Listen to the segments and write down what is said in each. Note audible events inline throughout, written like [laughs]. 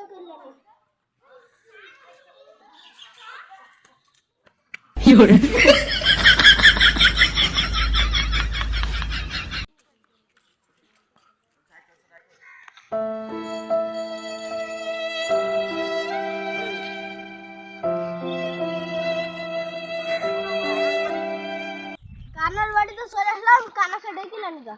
তো করলে না 有人， কানার বাড়িতে চলে আসলাম কানাকে ডেকে নানি গা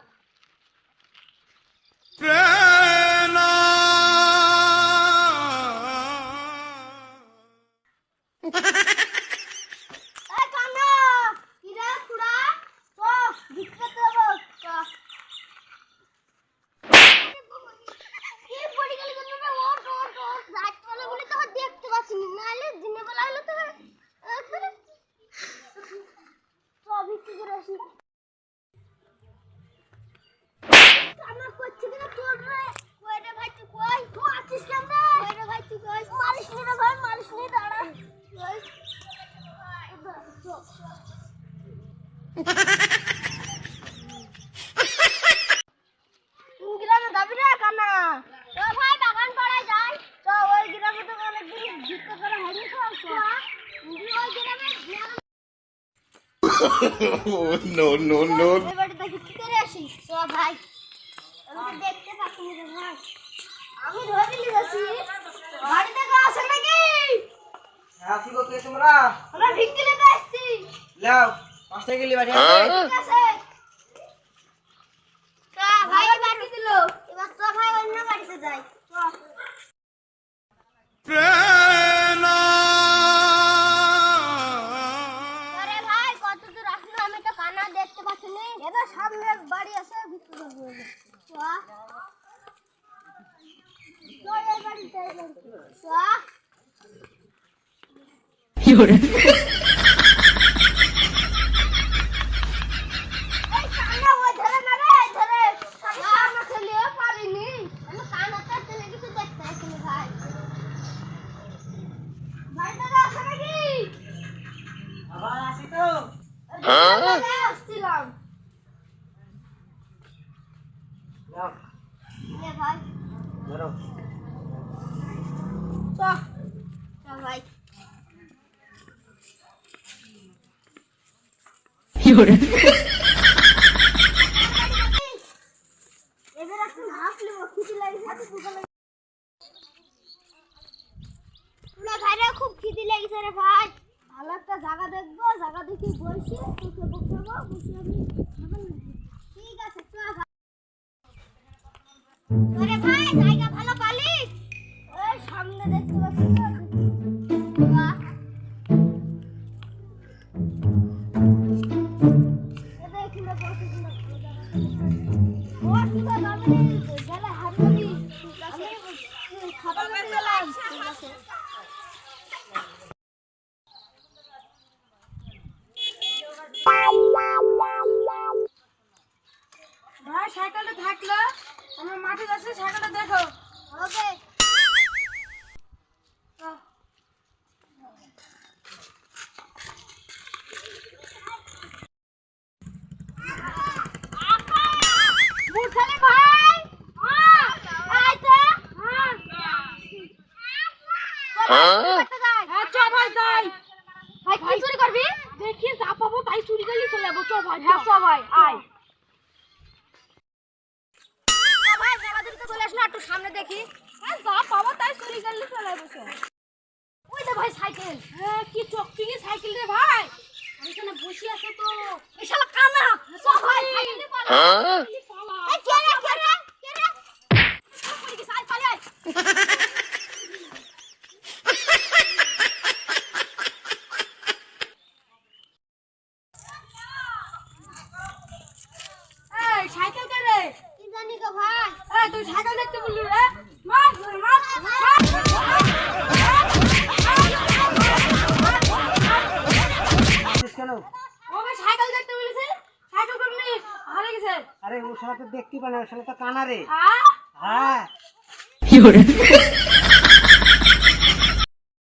কানা করছে কিনা তোর রে? কই রে ভাই তুই কই? তুই আছিস কেন রে কই রে ভাই তুই কই মারিস নি রে ভাই মারিস নি দাঁড়া কই তুমি গ্রামে যাবি রে কানা তো ভাই বাগান পাড়ায় যাই তো ওই গ্রামে তো অনেকদিন ভিক্ষা করে হয়নি তো তুমি ওই গ্রামে গ্রামে oh no no no ওই বাড়িতে ভিক্ষা করে আসি তো ভাই আমি তো দেখতে পাচ্ছি না রে ভাই আমি ধরে নিয়ে যাচ্ছি বাড়িতে কেউ আছে নাকি আসি গো কে তোমরা আমরা ভিক্ষা নিতে আসছি লাও পাঁচটা গেলি বাড়ি ঠিক [laughs] আছে তা ভাই বাড়ি দিল? এবার তো ভাই অন্য বাড়িতে যাই বাড়ি আছে ভিতরে যাব। চ চ এই বাড়িতে এই বাড়িতে। চ 有人，এই কানা ওই ধরে না রে এই ধরে আমি কানা খেলিও কিছু হ্যাঁ এবার একটু হাসলে খিদে লাগছে হাতে লাগে ভাইরা খুব খিদে লেগেছে রে ভাই ভালো একটা জায়গা দেখব জায়গা দেখি বসে তোকে বসাবো বসে আমি খাবার নেব। ঠিক আছে চ ভাই আরে ভাই জায়গা ভালো পালি ওই সামনে দেখতে পাচ্ছি ভাই সাইকেলটা থাকল? আমার মাঠে যাচ্ছে সাইকেলটা দেখো। ওকে। ভাই! হ্যাঁ চুরি করবি? দেখি যা পাবো তাই চুরি করলে চলে যাব। চ ভাই হ্যাঁ আয় ভাই মেলাদিন চলে আসলো একটু সামনে দেখি। হ্যাঁ যা পাবো তাই চুরি করলে চলে বসো। ওই তো ভাই সাইকেল। হ্যাঁ কি চকচিকে সাইকেল রে ভাই। এখানে বসে আছে তো। এই শালা কানা চ ভাই সাইকেল পালা। এই কে রে কে রে কে রে? কি সাইকেল পালাই এই সাইকেল কে রে কি জানি গো ভাই এই তুই সাইকেল দেখতে বললি রে মার মার মার আসিস কেন ও ভাই সাইকেল দেখতে বলেছে সাইকেল করনি আরে ওর সাথে তো দেখতে পারে ওর সাথে শালা তো কানা রে। হ্যাঁ।